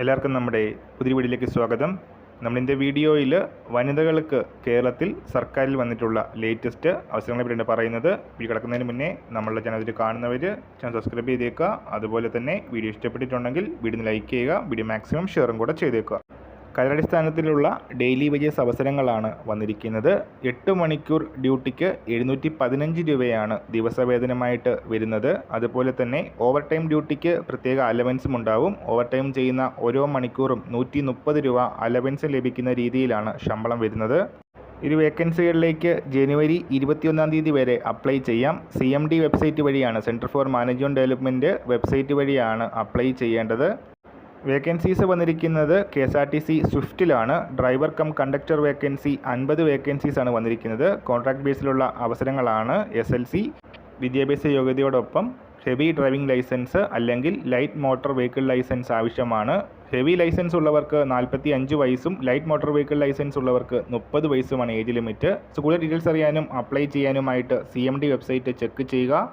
എല്ലാവർക്കും നമ്മുടെ പുതിയ വീഡിയോയിലേക്ക് സ്വാഗതം. നമ്മളിന്റെ വീഡിയോയിൽ വനിതകൾക്ക് കേരളത്തിൽ സർക്കാരിൽ വന്നിട്ടുള്ള ലേറ്റസ്റ്റ് അവസരങ്ങളെ പറ്റിയാണ് പറയുന്നത്. വീഡിയോ കിടക്കുന്നതിന് മുന്നേ നമ്മളുടെ ചാനൽ കാണുന്നവർ ചാനൽ സബ്സ്ക്രൈബ് ചെയ്തേക്കുക. അതുപോലെ തന്നെ വീഡിയോ ഇഷ്ടപ്പെട്ടിട്ടുണ്ടെങ്കിൽ വീഡിയോ ലൈക്ക് ചെയ്യുക. വീഡിയോ മാക്സിമം ഷെയറും കൂടെ ചെയ്തേക്കുക. കരടിസ്ഥാനത്തിലുള്ള ഡെയിലി വേജസ് അവസരങ്ങളാണ് വന്നിരിക്കുന്നത്. എട്ട് മണിക്കൂർ ഡ്യൂട്ടിക്ക് എഴുന്നൂറ്റി പതിനഞ്ച് രൂപയാണ് ദിവസവേതനമായിട്ട് വരുന്നത്. അതുപോലെ തന്നെ ഓവർ ടൈം ഡ്യൂട്ടിക്ക് പ്രത്യേക അലവൻസും ഉണ്ടാവും. ഓവർ ടൈം ചെയ്യുന്ന ഓരോ മണിക്കൂറും നൂറ്റി മുപ്പത് രൂപ അലവൻസ് ലഭിക്കുന്ന രീതിയിലാണ് ശമ്പളം വരുന്നത്. ഇരു വേക്കൻസികളിലേക്ക് ജനുവരി ഇരുപത്തിയൊന്നാം തീയതി വരെ അപ്ലൈ ചെയ്യാം. സി എം ഡി വെബ്സൈറ്റ് വഴിയാണ് centre for management development website വഴിയാണ് അപ്ലൈ ചെയ്യേണ്ടത്. വേക്കൻസീസ് വന്നിരിക്കുന്നത് K S R T C സ്വിഫ്റ്റിലാണ്. Driver cum conductor vacancy അൻപത് വേക്കൻസീസ് ആണ് വന്നിരിക്കുന്നത്. കോൺട്രാക്ട് ബേസിലുള്ള അവസരങ്ങളാണ് എസ് എൽ സി വിദ്യാഭ്യാസ യോഗ്യതയോടൊപ്പം ഹെവി ഡ്രൈവിംഗ് ലൈസൻസ് അല്ലെങ്കിൽ ലൈറ്റ് മോട്ടോർ വെഹിക്കിൾ ലൈസൻസ് ആവശ്യമാണ്. ഹെവി ലൈസൻസ് ഉള്ളവർക്ക് നാൽപ്പത്തി അഞ്ച് വയസ്സും ലൈറ്റ് മോട്ടോർ വെഹിക്കിൾ ലൈസൻസ് ഉള്ളവർക്ക് മുപ്പത് വയസ്സുമാണ് ഏജ് ലിമിറ്റ്. കൂടുതൽ ഡീറ്റെയിൽസ് അറിയാനും apply ചെയ്യാനുമായിട്ട് C M D website check ചെയ്യുക.